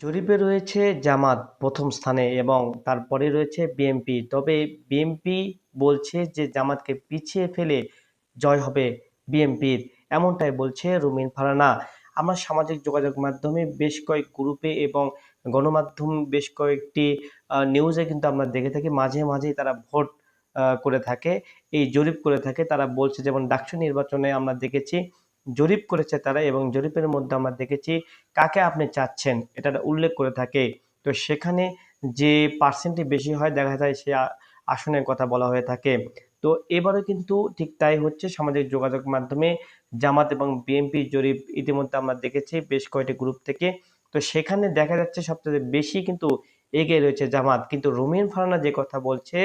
জরিপে রয়েছে জামাত প্রথম স্থানে এবং তারপরে রয়েছে বিএনপি। তবে বিএনপি বলছে যে জামাতকে পিছিয়ে ফেলে জয় হবে বিএনপির। এমনটাই বলছে রুমিন ফারানা। আমরা সামাজিক যোগাযোগ মাধ্যমে বেশ কয়েক গ্রুপে এবং গণমাধ্যম বেশ কয়েকটি নিউজে কিন্তু আমরা দেখে থাকি। মাঝে মাঝেই তারা ভোট করে থাকে। এই জরিপ করে থাকে। তারা বলছে যেমন, ডাকসু নির্বাচনে আমরা দেখেছি জরিপ করেছে তারা এবং জরিপের মধ্যে আমরা দেখেছি কাকে আপনি চাচ্ছেন, এটা উল্লেখ করে থাকে। তো সেখানে যে পার্সেন্টটি বেশি হয়, দেখা যায় সে আসনের কথা বলা হয়ে থাকে। তো এবারও কিন্তু ঠিক তাই হচ্ছে, সামাজিক যোগাযোগ মাধ্যমে জামাত এবং বিএনপি জরিপ ইতিমধ্যে আমরা দেখেছি বেশ কয়েকটি গ্রুপ থেকে। তো সেখানে দেখা যাচ্ছে সবচেয়ে বেশি কিন্তু এগিয়ে রয়েছে জামাত। কিন্তু রুমিন ফারানা যে কথা বলছে,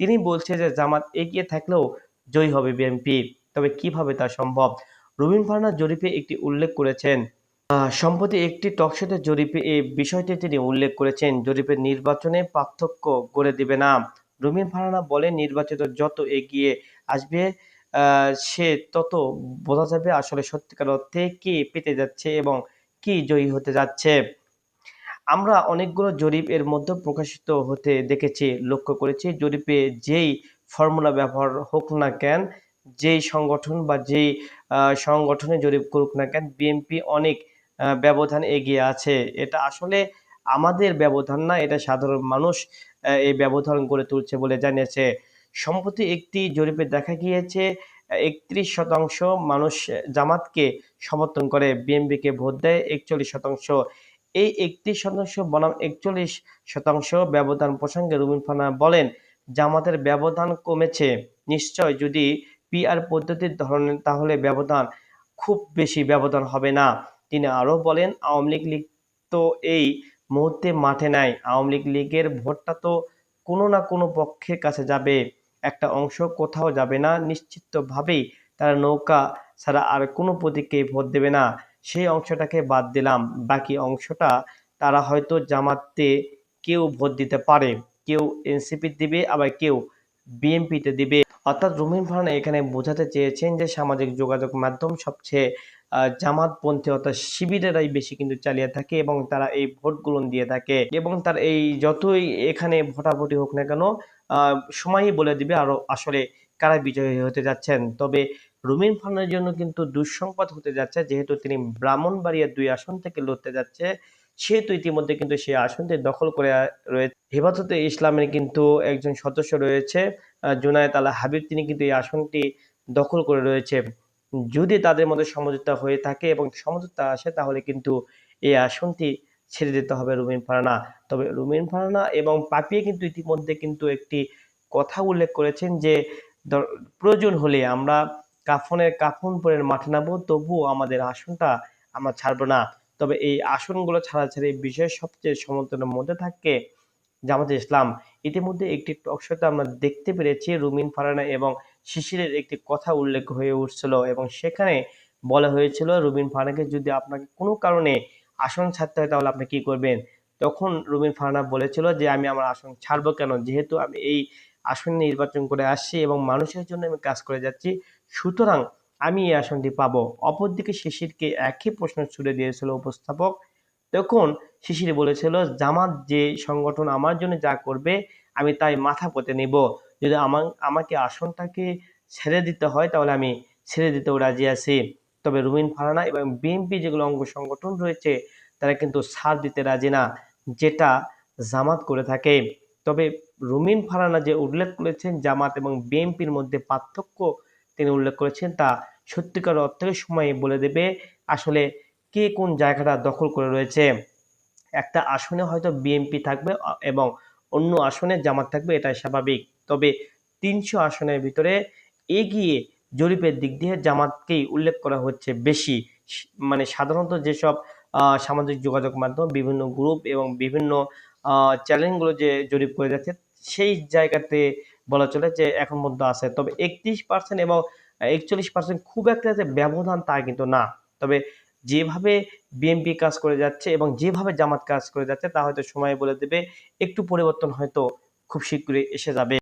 তিনি বলছে যে জামাত এগিয়ে থাকলেও জয়ী হবে বিএনপি। তবে কীভাবে তা সম্ভব? রুবিন ফারনা জরিপে একটি উল্লেখ করেছেন। সম্প্রতি একটি টকশোতে জরিপে এই বিষয়টি তিনি উল্লেখ করেছেন, জরিপের নির্বাচনে পার্থক্য গড়ে দিবে না। রুমিন ফারানা বলেন, নির্বাচিত যত এগিয়ে আসবে সে তত বোঝা যাবে আসলে সত্যিকার অর্থে কি পেতে যাচ্ছে এবং কি জয়ী হতে যাচ্ছে। আমরা অনেকগুলো জরিপ এর মধ্যে প্রকাশিত হতে দেখেছি, লক্ষ্য করেছি। জরিপে যেই ফর্মুলা ব্যবহার হোক না কেন যেই সংগঠন বা যেই সংগঠনে জরিপ করুক না কেন বিএনপি অনেক ব্যবধান এগিয়ে আছে। এটা আসলে আমাদের ব্যবধান না, এটা সাধারণ মানুষ এই ব্যবধান গড়ে তুলছে বলে জানিয়েছে। সম্প্রতি একটি জরিপে দেখা গিয়েছে, একত্রিশ শতাংশ মানুষ জামাতকে সমর্থন করে বিএনপিকে ভোট দেয়, একচল্লিশ শতাংশ। এই একত্রিশ শতাংশ বনাম একচল্লিশ শতাংশ ব্যবধান প্রসঙ্গে রুমিন ফানা বলেন, জামাতের ব্যবধান কমেছে। নিশ্চয় যদি পিআর পদ্ধতির ধরনের তাহলে ব্যবধান খুব বেশি ব্যবধান হবে না। তিনি আরও বলেন, আওয়ামী লীগ লীগ তো এই মুহূর্তে মাঠে নাই। আওয়ামী লীগ লীগের ভোটটা তো কোনো না কোনো পক্ষের কাছে যাবে। একটা অংশ কোথাও যাবে না। নিশ্চিতভাবেই তারা নৌকা ছাড়া আর কোনো প্রতীককেই ভোট দেবে না। সেই অংশটাকে বাদ দিলাম। বাকি অংশটা তারা হয়তো জামাতে কেউ ভোট দিতে পারে। কেউ এনসিপি দিবে, আবার কেউ বিএনপিতে দিবে। অর্থাৎ রুমিন ফারহানা এখানে বোঝাতে চেয়েছেন যে সামাজিক যোগাযোগ মাধ্যম সবচেয়ে জামাতপন্থী অর্থাৎ শিবিরেরাই বেশি কিন্তু চালিয়ে থাকে এবং তারা এই ভোটগুলো দিয়ে থাকে এবং তার এই যতই এখানে ভোটাভুটি হোক না কেন সময়ই বলে দিবে আরও আসলে কারা বিজয়ী হতে যাচ্ছেন। তবে রুমিন ফারহানার জন্য কিন্তু দুঃসংবাদ হতে যাচ্ছে, যেহেতু তিনি ব্রাহ্মণবাড়িয়ার দুই আসন থেকে লড়তে যাচ্ছে, সেহেতু ইতিমধ্যে কিন্তু সেই আসনটি দখল করে রয়েছে। হেফাজতে ইসলামের কিন্তু একজন সদস্য রয়েছে জুনায়দ আল্লাহ হাবিব, তিনি কিন্তু এই আসনটি দখল করে রয়েছে। যদি তাদের মধ্যে সমঝোতা হয়ে থাকে এবং সমঝোতা আসে, তাহলে কিন্তু এই আসনটি ছেড়ে দিতে হবে রুমিন ফারানা। তবে রুমিন ফারানা এবং পাপিয়ে কিন্তু ইতিমধ্যে কিন্তু একটি কথা উল্লেখ করেছেন যে প্রয়োজন হলে আমরা কাফনের কাফন পরে মাঠে নামবো, তবুও আমাদের আসনটা আমরা ছাড়বো না। তবে এই আসনগুলো ছাড়া ছাড়া এই বিষয়ে সবচেয়ে সমর্থনের মধ্যে থাকে জামাতে ইসলাম। ইতিমধ্যে একটি টকশোতে আমরা দেখতে পেরেছি রুমিন ফারানা এবং শিশিরের একটি কথা উল্লেখ হয়ে উঠছিল এবং সেখানে বলা হয়েছিল রুবিন ফারানাকে যদি আপনাকে কোনো কারণে আসন ছাড়তে হয় তাহলে আপনি কি করবেন? তখন রুবিন ফারানা বলেছিল যে, আমি আমার আসন ছাড়বো কেন? যেহেতু আমি এই আসন নির্বাচন করে আসছি এবং মানুষের জন্য আমি কাজ করে যাচ্ছি। সুতরাং আমি এই আসনটি পাবো। অপরদিকে শিশিরকে একই প্রশ্ন ছুড়ে দিয়েছিল উপস্থাপক। তখন শিশির বলেছিল, জামাত যে সংগঠন আমার জন্য যা করবে, আমি তাই মাথা পতে নিব। যদি আমার, আমাকে আসনটাকে ছেড়ে দিতে হয়, তাহলে আমি ছেড়ে দিতেও রাজি আছি। তবে রুমিন ফারানা এবং বিএনপি যেগুলো অঙ্গ সংগঠন রয়েছে, তারা কিন্তু ছাড় দিতে রাজি না, যেটা জামাত করে থাকে। তবে রুমিন ফারানা যে উল্লেখ করেছেন, জামাত এবং বিএনপির মধ্যে পার্থক্য তিনি উল্লেখ করেছেন তা সত্যিকার অর্থের সময় বলে দেবে আসলে কে কোন জায়গাটা দখল করে রয়েছে। একটা আসনে হয়তো বিএনপি থাকবে এবং অন্য আসনে জামাত থাকবে, এটাই স্বাভাবিক। তবে তিনশো আসনের ভিতরে এগিয়ে জরিপের দিক দিয়ে জামাতকেই উল্লেখ করা হচ্ছে বেশি। মানে সাধারণত যেসব সামাজিক যোগাযোগ মাধ্যম, বিভিন্ন গ্রুপ এবং বিভিন্ন চ্যানেলগুলো যে জরিপ করে যাচ্ছে, সেই জায়গাতে বলা চলে যে এখন মধ্যে আছে। তবে একত্রিশ পার্সেন্ট এবং একচল্লিশ পার্সেন্ট খুব একটা যে ব্যবধান তা কিন্তু না। তবে যেভাবে বিএনপি কাজ করে যাচ্ছে এবং যেভাবে জামাত কাজ করে যাচ্ছে, তা হয়তো সময় বলে দেবে, একটু পরিবর্তন হয়তো খুব শীঘ্রই এসে যাবে।